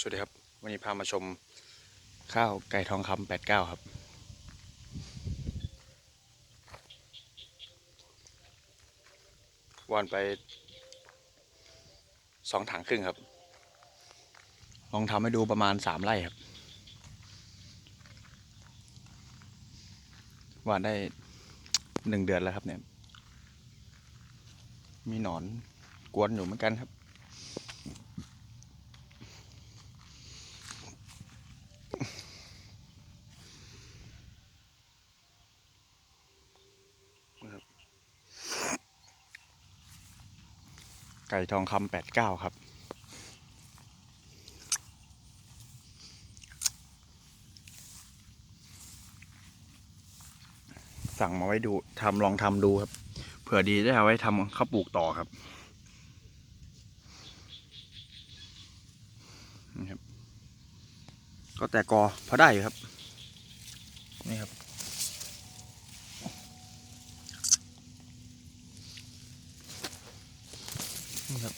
สวัสดีครับ วันนี้พามาชมข้าวไก่ทองคำแปดเก้าครับ วานไปสองถังครึ่งครับ ลองทำให้ดูประมาณสามไร่ครับ วานได้หนึ่งเดือนแล้วครับเนี่ย มีหนอนกวนอยู่เหมือนกันครับ ไก่ทองคำแปดเก้าครับ สั่งมาไว้ดูทำลองทำดูครับ เผื่อดีได้เอาไว้ทำข้าวปลูกต่อครับนี่ครับ ก็แต่กอพอได้อยู่ครับ นี่ครับ นี่ครับ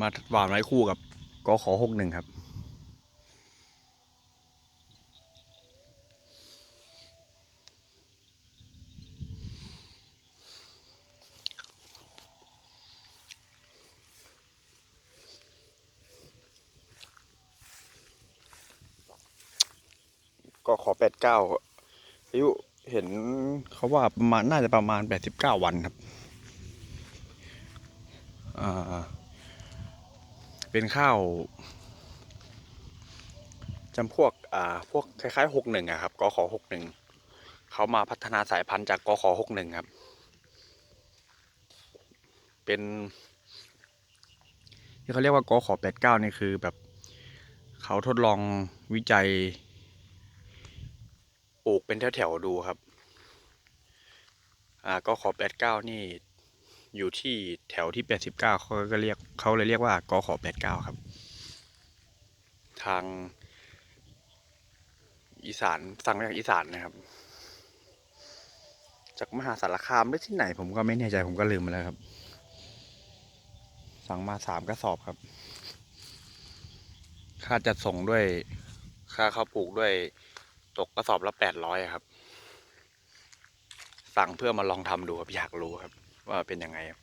มาหวานไว้คู่กับกขอหกหนึ่งครับ ก็ขอแปดเก้าอายุเห็นเขาว่าประมาณน่าจะประมาณแปดสิบเก้าวันครับเป็นข้าวจำพวกอ่าพวกคล้ายๆหกหนึ่งอะครับกขอหกหนึ่งเขามาพัฒนาสายพันธุ์จากกขอหกหนึ่งครับ เป็นที่เขาเรียกว่ากขอแปดเก้านี่คือแบบเขาทดลองวิจัย ลูกเป็นแถวๆดูครับ อ่าก็ขอแปดเก้านี่อยู่ที่แถวที่แปดสิบเก้าเขาก็เรียกเขาเลยเรียกว่ากขอแปดเก้าครับ ทาง อีสานสั่งมาจากอีสานนะครับ จากมหาสารคามหรือที่ไหน ผมก็ไม่แน่ใจผมก็ลืมไปแล้วครับ สั่งมาสามกระสอบครับ ค่าจัดส่งด้วย ค่าข้าวปลูกด้วย ตกกระสอบละแปดร้อยครับ สั่งเพื่อมาลองทำดูครับอยากรู้ครับ ว่าเป็นยังไงครับ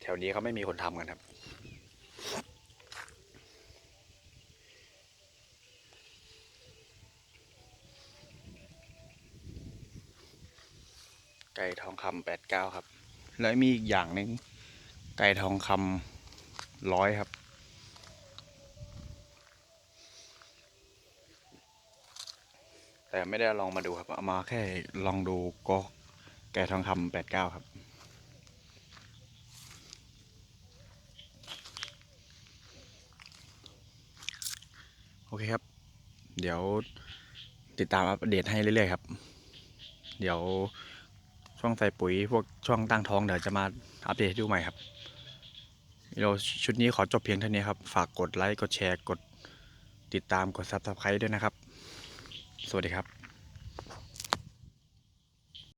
แถวนี้เขาไม่มีคนทำกันครับ ไก่ทองคำแปดเก้าครับ แล้วมีอีกอย่างหนึ่งไก่ทองคำร้อยครับ แต่ไม่ได้ลองมาดูครับ เอามาแค่ลองดูก็ไก่ทองคำแปดเก้าครับ โอเคครับ เดี๋ยวติดตามอัปเดตให้เรื่อยๆครับ เดี๋ยวช่วงใส่ปุ๋ยพวกช่วงตั้งท้องเดี๋ยวจะมาอัปเดตดูใหม่ครับวิดีโอชุดนี้ขอจบเพียงเท่านี้ครับ ฝากกดไลค์ กดแชร์ กดติดตาม กด subscribe ด้วยนะครับ สวัสดีครับ